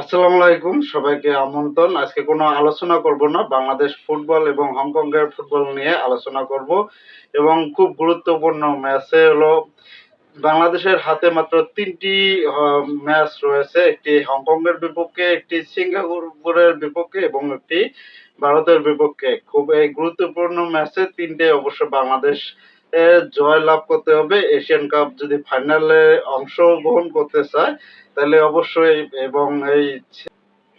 আসসালামু আলাইকুম, সবাইকে আমন্ত্রণ। আজকে কোনো আলোচনা করব না। বাংলাদেশ ফুটবল এবং হংকংয়ের ফুটবল নিয়ে আলোচনা করব। এবং খুব গুরুত্বপূর্ণ ম্যাচে হলো, বাংলাদেশের হাতে মাত্র তিনটি ম্যাচ রয়েছে। একটি হংকংয়ের বিপক্ষে, একটি সিঙ্গাপুরের বিপক্ষে এবং একটি ভারতের বিপক্ষে। খুব এই গুরুত্বপূর্ণ ম্যাচে তিনটে অবশ্য বাংলাদেশ এর জয় লাভ করতে হবে। এশিয়ান কাপ যদি ফাইনালে অংশগ্রহণ করতে চায়, তাহলে অবশ্যই এবং এই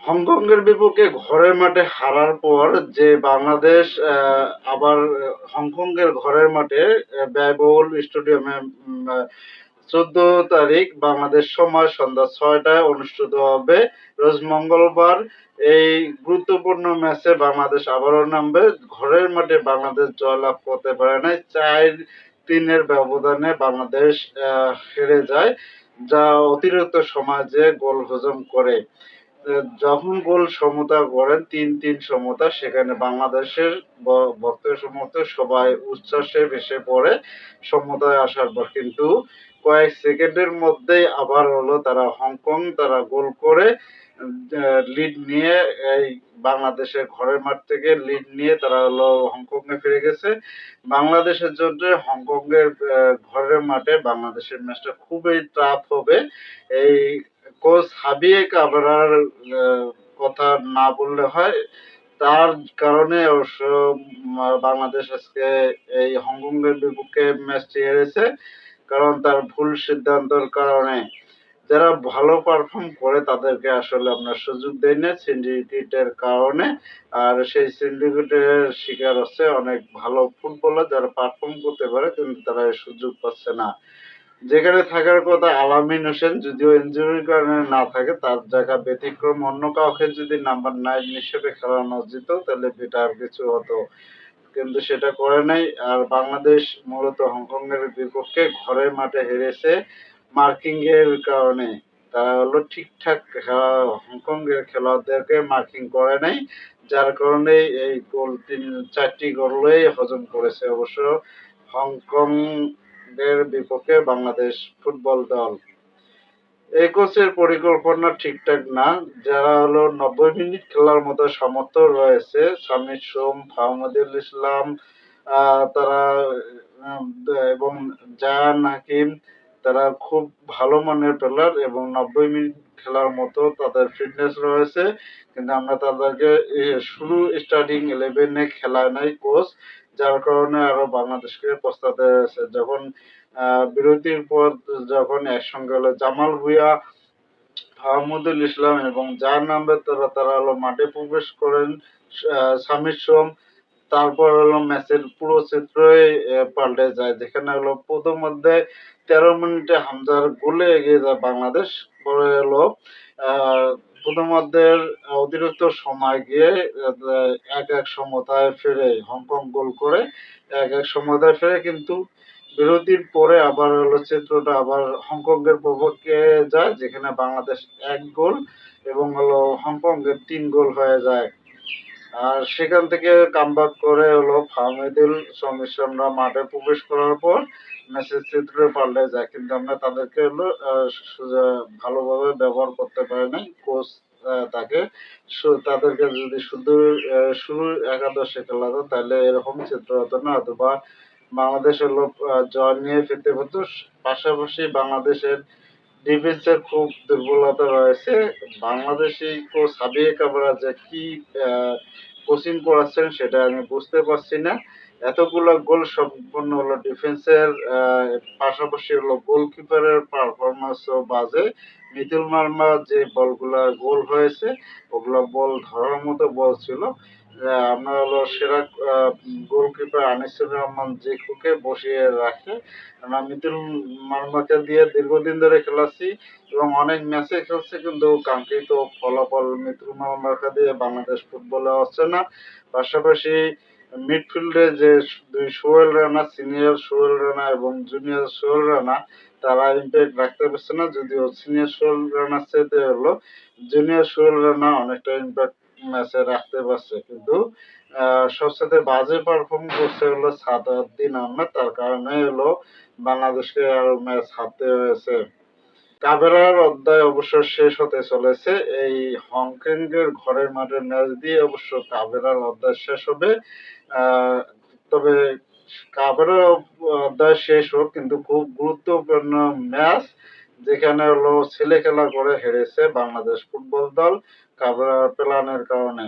হংকংয়ের বিপক্ষে ঘরের মাঠে হারার পর যে বাংলাদেশ আবার হংকংয়ের ঘরের মাঠে ব্যয়বহুল স্টেডিয়ামে চোদ্দ তারিখ বাংলাদেশ সময় সন্ধ্যা ছয়টায় অনুষ্ঠিত হবে। রোজ মঙ্গলবার এই গুরুত্বপূর্ণ ম্যাচে বাংলাদেশ আবারও নামবে। ঘরের মাঠে বাংলাদেশ জয়লাভ করতে পারে না চার তিনের ব্যবধানে বাংলাদেশ হেরে যায়, যা অতিরিক্ত সমাজে গোল হজম করে। যখন গোল সমতা করেন তিন তিন সমতা, সেখানে বাংলাদেশের ব- ভক্ত সমর্থ সবাই উচ্ছ্বাসে ভেসে পড়ে সমতায় আসার পর। কিন্তু কয়েক সেকেন্ডের মধ্যেই আবার হলো তারা হংকং, তারা গোল করে লিড নিয়ে এই বাংলাদেশের ঘরের মাঠ থেকে লিড নিয়ে তারা হলো হংকং এ ফিরে গেছে। বাংলাদেশের জন্য হংকং এর ঘরের মাঠে বাংলাদেশের ম্যাচটা খুবই টাফ হবে। এই কোচ হাবিয়ে কাবরার আহ, কথা না বললে হয়। তার কারণে অবশ্য বাংলাদেশ আজকে এই হংকংয়ের বিপক্ষে ম্যাচটি হেরেছে কারণ তার ভুল সিদ্ধান্তের কারণে যারা ভালো পারফর্ম করে তাদেরকে আসলে আপনার সুযোগ দেয় না সিন্ডিকেটের কারণে। আর সেই সিন্ডিকেটের শিকার হচ্ছে অনেক ভালো ফুটবলার যারা পারফর্ম করতে পারে কিন্তু তারা সুযোগ পাচ্ছে না। যেখানে থাকার কথা আলামিন হোসেন যদিও ইনজুরির কারণে না থাকে, তার জায়গা ব্যতিক্রম। অন্য কাউকে যদি নাম্বার নাইন হিসেবে খেলানো যেত তাহলে বেটার কিছু হতো। কিন্তু সেটা করে নাই। আর বাংলাদেশ মূলত হংকং এর বিপক্ষে ঘরের মাঠে হেরেছে মার্কিং এর কারণে। তারা হলো ঠিকঠাক হংকং এর খেলোয়াড়দেরকে মার্কিং করে নাই, যার কারণে এই গোল তিন, চারটি গোলই হজম করেছে। অবশ্য হংকং এর বিপক্ষে বাংলাদেশ ফুটবল দল। এই কোচের পরিকল্পনা ঠিকঠাক না। যারা হলো নব্বই মিনিট খেলার মতো সামর্থ্য রয়েছে সামির সোম ফাহমুদুল ইসলাম তারা এবং জায়ান হাকিম, তারা খুব ভালো মানের প্লেয়ার এবং নব্বই মিনিট খেলার মতো তাদের ফিটনেস রয়েছে। কিন্তু আমরা তাদেরকে শুরু স্টার্টিং ইলেভেনে খেলায় নাই কোচ যার কারণে আরও বাংলাদেশকে পস্তাতে যখন বিরতির পর যখন একসঙ্গে হলো জামাল ভুঁইয়া, আহমদুল ইসলাম এবং যার নামে তারা তারা হলো মাঠে প্রবেশ করেন সামির সোম। তারপর হলো ম্যাচের পুরো চিত্রই পাল্টে যায়। যেখানে হলো প্রথম অধ্যায় তেরো মিনিটে হামজার গোলে এগিয়ে যায় বাংলাদেশ। পরে হলো আহ, প্রথম অধ্যায়ের অতিরিক্ত সময় গিয়ে এক এক সমতায় ফিরে হংকং গোল করে এক এক সমতায় ফেরে কিন্তু বিরতির পরে আবার হলো চিত্রটা আবার হংকং এর বিপক্ষে যায় যেখানে বাংলাদেশ এক গোল এবং হলো হংকং এর তিন গোল হয়ে যায়। আর সেখান থেকে কামব্যাক করে হলো ফাহমিদুল সমিশনরা মাঠে প্রবেশ করার পর ম্যাচের চিত্র পাল্টে যায় কিন্তু আমরা তাদেরকে হলো ভালোভাবে ব্যবহার করতে পারি নাই কোচ তাকে। তাদেরকে যদি শুধু শুরু একাদশে খেলাতো তাহলে এরকম চিত্র হতো না। অথবা বাংলাদেশ হলো আহ, জয় নিয়ে ফিরতে হতো পাশাপাশি বাংলাদেশের ডিফেন্সের খুব দুর্বলতা রয়েছে। বাংলাদেশি কোচ হাবিয়ে কাবরা যে কি কোচিং করাচ্ছেন সেটা আমি বুঝতে পারছি না। এতগুলো গোল সম্পূর্ণ হলো ডিফেন্সের পাশাপাশি হলো গোলকিপারের পারফরমেন্সও বাজে। মিতুল মার্মা যে বলগুলা গোল হয়েছে, ওগুলো বল ধরার মতো বল ছিল। আমরা হলো সেরা গোলকিপার আনিসুর রহমান জিকুকে বসিয়ে রাখে। আমরা মিতুল মার্মাকে দিয়ে দীর্ঘদিন ধরে খেলাছি এবং অনেক ম্যাচে খেলছে, কিন্তু কাঙ্ক্ষিত ফলাফল মিতুল মার্মাকে দিয়ে বাংলাদেশ ফুটবলে হচ্ছে না। পাশাপাশি মিডফিল্ডে যে দুই সোহেল রানা সিনিয়র সোহেল রানা এবং জুনিয়র সোহেল রানা, তারা ইম্প্যাক্ট রাখতে পারছে না। যদিও সিনিয়র সোহেল রানার সাথে হলো জুনিয়র সোহেল রানা অনেকটা ইম্প্যাক্ট ম্যাচে রাখতে পারছে। কিন্তু সবসাথে বাজে পারফর্ম করছে হলো সাদাউদ্দিন আহমেদ। তার কারণে হলো বাংলাদেশকে আরও ম্যাচ হারতে হয়েছে। কাবেরার অধ্যায় অবশ্য শেষ হতে চলেছে। এই হংকংয়ের ঘরের মাঠের ম্যাচ দিয়ে অবশ্য কাবেরার অধ্যায় শেষ হবে। তবে কাবেরার অধ্যায় শেষ হোক, কিন্তু খুব গুরুত্বপূর্ণ ম্যাচ যেখানে হলো ছেলে খেলা করে হেরেছে বাংলাদেশ ফুটবল দল কাবেরার প্ল্যানের কারণে।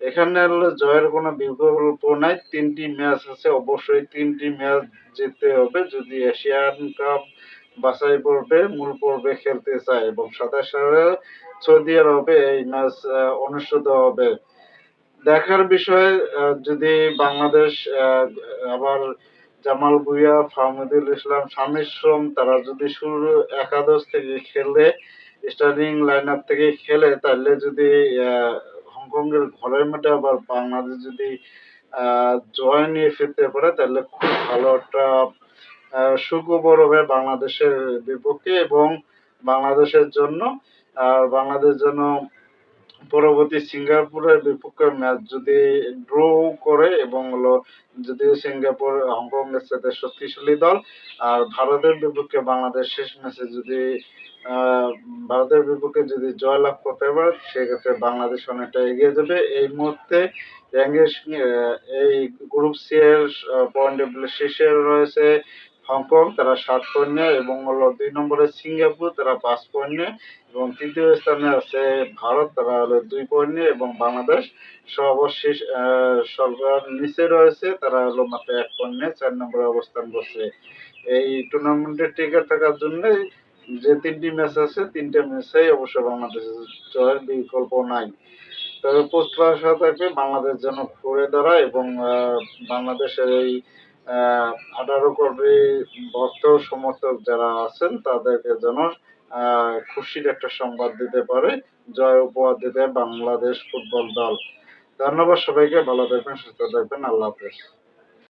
এখানে হলো জয়ের কোনো বিকল্প নাই। তিনটি ম্যাচ আছে। অবশ্যই তিনটি ম্যাচ জিততে হবে। যদি এশিয়ান কাপ বাছাই পর্বে, মূল পর্বে খেলতে চায় এবং সাতাশ সালে সৌদি আরবে এই ম্যাচ অনুষ্ঠিত হবে। দেখার বিষয় যদি বাংলাদেশ আবার জামাল ভুঁইয়া, ফাহমুদুল ইসলাম শামির শ্রম, তারা যদি শুরু একাদশ থেকে খেলে স্টার্টিং লাইন আপ থেকে খেলে, তাহলে যদি হংকংয়ের ঘরের মাঠে আবার বাংলাদেশ যদি জয় নিয়ে ফিরতে পারে, তাহলে খুব ভালো একটা সুখবর হবে বাংলাদেশের বিপক্ষে এবং বাংলাদেশের জন্য, আর বাংলাদেশ যেন পরবর্তী সিঙ্গাপুরের বিপক্ষে ম্যাচ যদি ড্র করে এবং হলো যদিও সিঙ্গাপুর, হংকং সাথে শক্তিশালী দল, আর ভারতের বিপক্ষে বাংলাদেশ শেষ ম্যাচে যদি ভারতের বিপক্ষে যদি জয়লাভ করতে পারে, সেক্ষেত্রে বাংলাদেশ অনেকটা এগিয়ে যাবে। এই মুহূর্তে এই গ্রুপ সি এর পয়েন্ট শীর্ষে রয়েছে হংকং, তারা সাত নিয়ে এবং হলো দুই নম্বরে সিঙ্গাপুর, তারা পাঁচ পণ্য এবং তৃতীয় স্থানে আছে ভারত, তারা হলো দুই নিয়ে এবং বাংলাদেশ। সর্বশেষ সরকার নিচে রয়েছে, তারা হলো মাত্র এক নিয়ে চার নম্বরে অবস্থান করছে। এই টুর্নামেন্টে টিকে থাকার জন্য যে তিনটি ম্যাচ আছে, তিনটে ম্যাচেই অবশ্য বাংলাদেশের জয়ের বিকল্প নাই। তবে প্রত্যাশা থাকবে বাংলাদেশ যেন ঘুরে দাঁড়ায় এবং বাংলাদেশের এই আঠারো কোটি ভক্ত সমর্থক যারা আছেন, তাদেরকে যেন খুশির একটা সংবাদ দিতে পারে, জয় উপহার দিতে বাংলাদেশ ফুটবল দল। ধন্যবাদ সবাইকে, ভালো থাকবেন, সুস্থ থাকবেন, আল্লাহ হাফেজ।